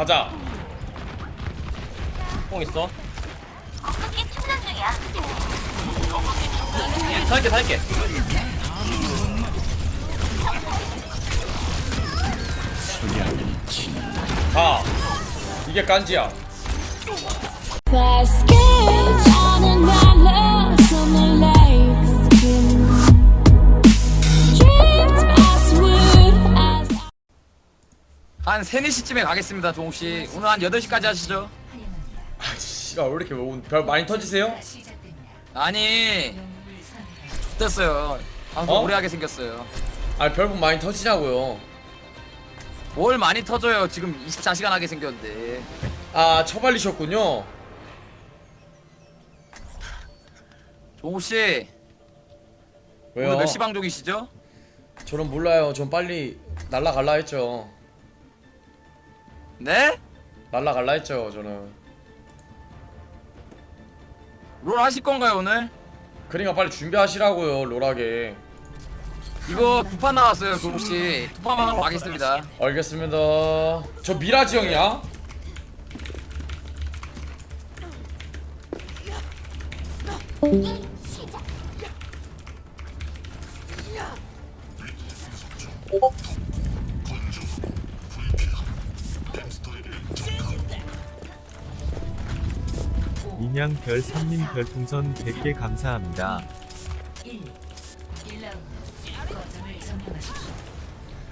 가자 뽕 있어. 공격기 충전 중이야. 살게 살게. 가 이게 깐지야 한 3, 4시쯤에 가겠습니다. 종욱씨 오늘 한 8시까지 하시죠? 아 씨가 왜 이렇게 오늘 별 많이 터지세요? 아니 됐어요. 방송 어? 오래 하게 생겼어요. 아 별풍 많이 터지냐고요. 뭘 많이 터져요. 지금 24시간 하게 생겼는데. 아 처발리셨군요. 종욱씨 왜요? 오늘 몇 시 방송이시죠? 저는 몰라요. 전 빨리 날라갈라 했죠 네? 날라갈라 했죠 저는 롤 하실 건가요 오늘? 그러니까 빨리 준비하시라고요 롤하게 이거 두 판 나왔어요 종욱씨 두판만 하고 가겠습니다 알겠습니다 저 미라지 형이야? 인양 별 3님 별풍선 100개 감사합니다.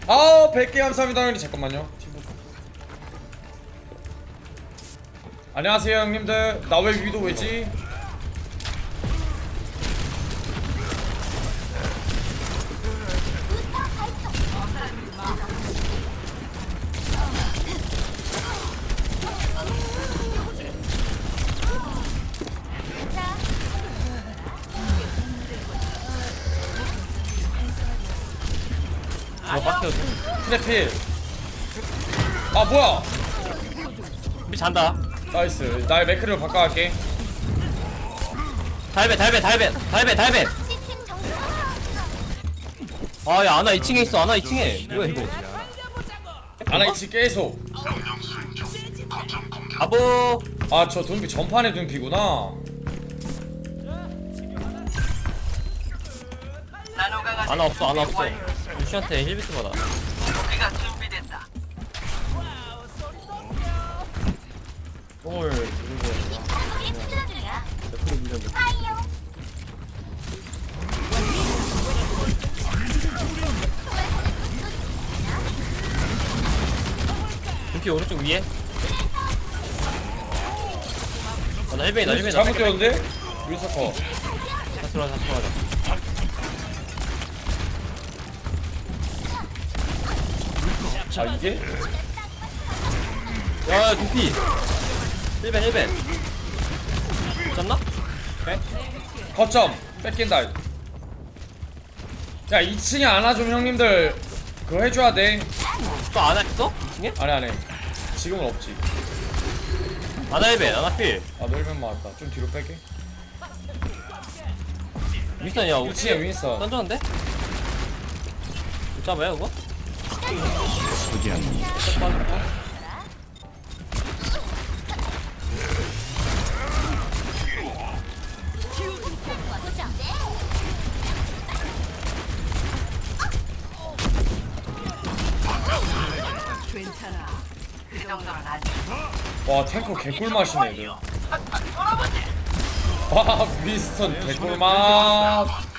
아 100개 감사합니다 형님 잠깐만요 안녕하세요 형님들 나 왜 위도 왜지? 트래필 아 뭐야 우리 잔다. 나이스 나의 매크를 바꿔갈게 달배 달배 달배 달배 달배. 시스템 정상. 아야 아나 2층에 있어. 아나 2층에. 뭐야 이거? 아나이치 계속 바보. 아저 둔피 전판의 둔피구나 아나 없어 아나 없어. 루시한테 힐비트 받아. 누르고 있나? 공격기 충전 중이야. 옆으로. 파이어. 눈피 오른쪽 위에. 아 나 헬베이다 헬베이다. 잘못 뛰었는데? 윌서커 다시 들어가자 다시 들어가자. 아 이게? 야 눈피. 헬벤 헬벤. 잡나? 오케이. 거점 뺏긴다 야 2층에 안아좀 형님들 그거 해줘야 돼 또 아나 있어? 2층에? 안해 안해 지금은 없지 아나 헬벤 아나 필. 아 놀면 맞다 좀 뒤로 뺄게 윈스턴이야. 2층에 윈서 던졌는데? 못 잡아요 그거? 와 탱커 개꿀 맛이네 얘들 와 윈스턴 개꿀 맛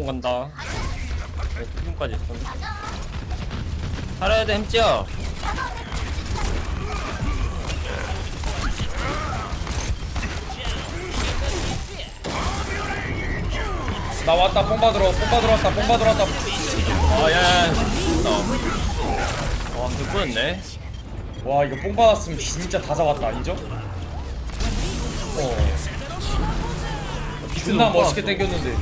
크리폰 간다. 네, 크리폰까지 있어. 살아야 돼 햄찌야. 나 왔다 뽕 받으러 뽕 받으러 왔다 뽕 받으러 왔다 아 야야. 와 개꾸였네. 와 이거 뽕 받았으면 진짜 다 잡았다 인정? 어 존나 멋있게 땡겼는데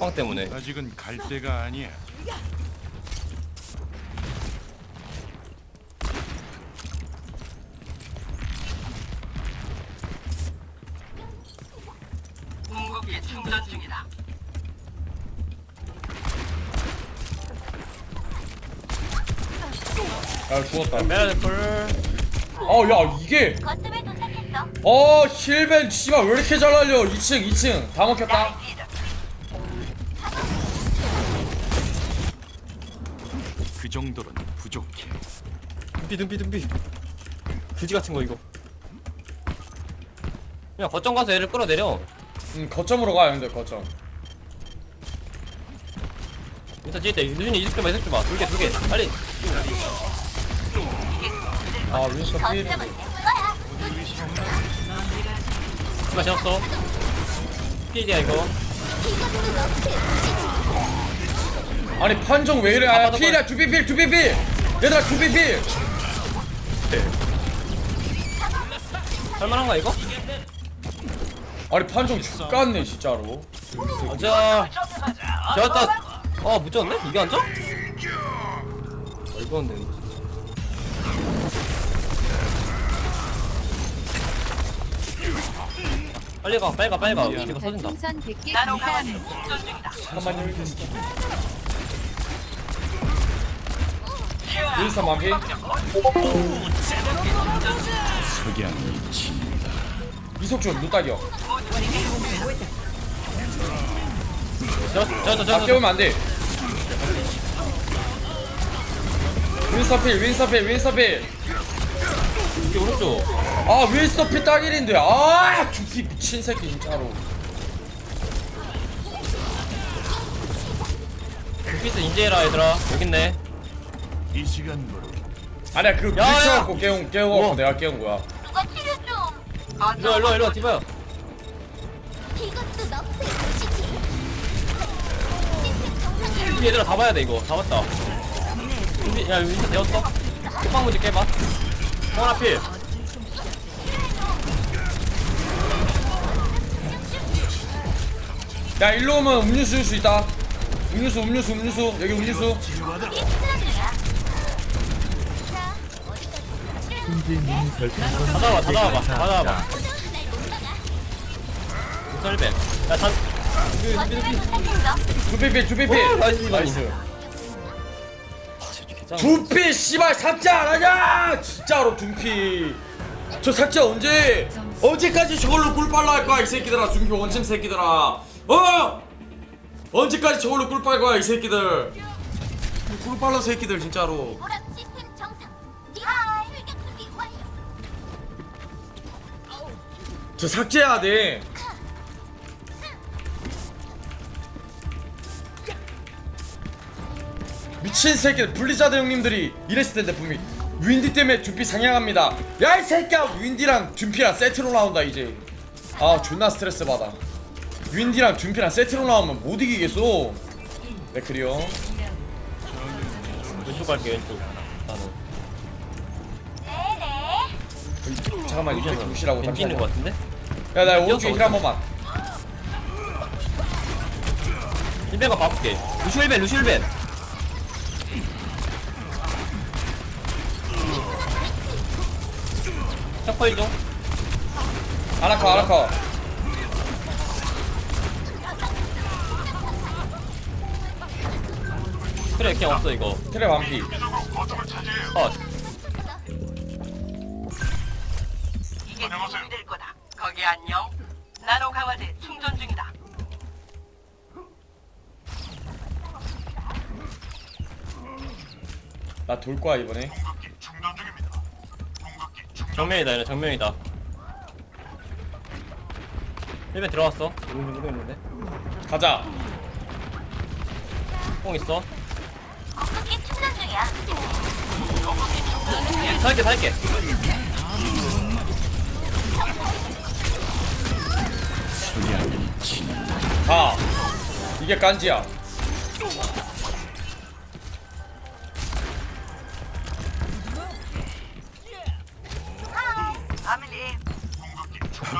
빵 때문에 아직은 갈 때가 아니야. 아 죽었다. 메라데풀 아야 이게 어 아, 실벤 씨발 왜 이렇게 잘 날려? 2층 2층 다 먹혔다. 정도로는 부족해. dum피 dum피 dum피. 그지 같은 거 이거. 그냥 거점 가서 얘를 끌어내려. 음 거점으로 가 형들 거점. 일단 뒤에 있다 유준이 이득 좀봐 이득 좀봐. 둘개 둘개. 빨리. 아내 거야. 누가 지었어. 필이야 이거 아니 판정 왜 이래? 아, 아 필이야 두비필 두비필! 얘들아 두비필! 할만한가 이거? 아니 판정 죽겠네 진짜로. 앉아 잡았다 어 묻혔네? 이게 앉아? 어 이거 안돼 빨리 가 빨리 가 빨리 가. 이거 터진다. 풍선 100개 감사합니다. 잠깐만요 석양이? 진 이석준 눈딱이요 저저저 아저 깨우면 안돼. 윈스터 필 윈스터 필 윈스터 필. 이게 오른쪽. 아 윈스터 필 딱일인데. 아 두피 미친 새끼 진짜로. 피스 인제해라 얘들아. 여깄네 이 시간으로 아니야 그 야, 야! 밀쳐갖고 깨운 깨워갖고. 내가 깨운 거야. 누가 치료 좀. 일로와 일로와 일로와 디바야. 이것도. 우리 얘들아 잡아야 돼 이거. 잡았다. 준비 야 윈터 되었어? 호빵 문제 깨봐. 성원 앞필. 야 일로 오면 음료수 줄 수 있다. 음료수 음료수 음료수. 여기 음료수. 치료야. 자, 100개 잡아봐 다 잡아봐 감사합니다. 설벤 야단 거점에 도착했어. 두피필 두피필 오, 나이스, 나이스. 두피 씨발 삭제 안 하냐? 진짜로 두피. 저 삭제 언제 언제까지 저걸로 꿀 빨라 할 거야 이 새끼들아. 두피 원심 새끼들아. 어? 언제까지 저걸로 꿀빨 거야 이 새끼들. 꿀 빨라 새끼들 진짜로 저 삭제해야 돼. 미친 새끼들 블리자드 형님들이 이랬을 텐데 분명히. 윈디 때문에 둔피 상향합니다. 야 이 새끼야! 윈디랑 둔피랑 세트로 나온다 이제. 아 존나 스트레스 받아. 윈디랑 둔피랑 세트로 나오면 못 이기겠어. 네 그래요. 왼쪽 갈게 왼쪽. 나는 네네. 잠깐만 이렇게 무시라고 벤지 있는 거 같은데? 야나 오른쪽에 힐한 번만. 1벤가 봐볼게. 루시 1벤 루시 1벤. ช็퍼 좀. 아나카 아나카 그래 그냥 없어 이거. 트랩 완피. 어될 거기 안녕. 나노 강화제 충전 중이다. 나 돌 거야 이번에. 정면이다 얘네 정면이다. 1벤 들어왔어. 좀 있는데? 가자. 뽕 있어. 공격기 충전 중이야. 살게 살게. 진 가 이게 깐지야. 아밀리,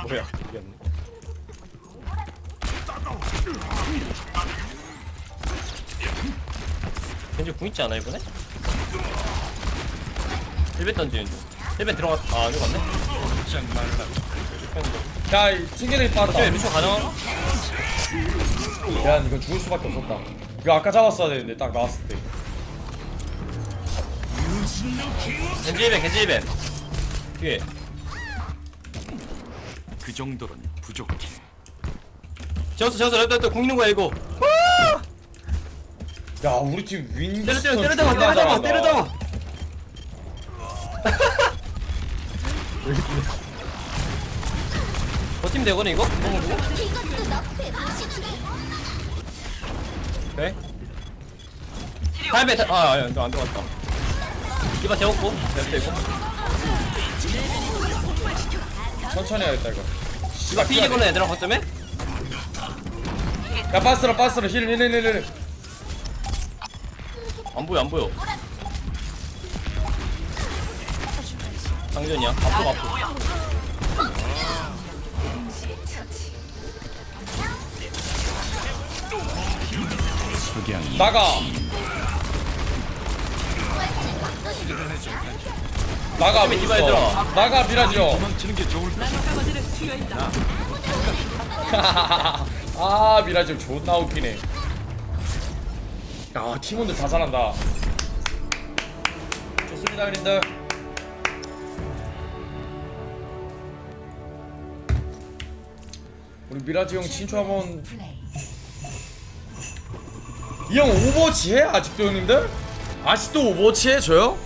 뭐야? 이겼네 겐지 궁 있지 않아 이번에? 1벤 던지는 중 1벤 들어갔.. 아 맞네? 야 튕겨내기 빠르다. 쟤 루시오 가능? 야 이거 죽을 수밖에 없었다. 이거 아까 잡았어야 되는데 딱 나왔을 때. 겐지벤 겐지벤. 뒤에. 그 정도는 부족해. 재웠어 재웠어. 여기 또 공는 거야 이거. 야 우리 팀 윈. 때려 때려 때려 잡아 때려 잡아 때려 잡아 버티면 되거든 이거? 그래? 다음에 다, 아, 아니, 안 들어갔다. 이봐 재웠고, 랩도 있고. 천천히 해야겠다 이거. 이거 피지 보는 애들아, 거점에? 야 빠스라 빠스라 힐힐힐힐. 안 보여, 안 보여. 장전이야. 앞으로, 앞으로. 나가. 나가 어차피 디바 얘들아. 나가 미라지요. 도망치는 게 좋을 것 아 미라지 존나 웃기네. 야 팀원들 다 잘한다. 좋습니다 형님들. 우리 미라지 형 친추 한번. 이 형 오버워치 해 아직도 형님들? 아직도 오버워치 해 저요?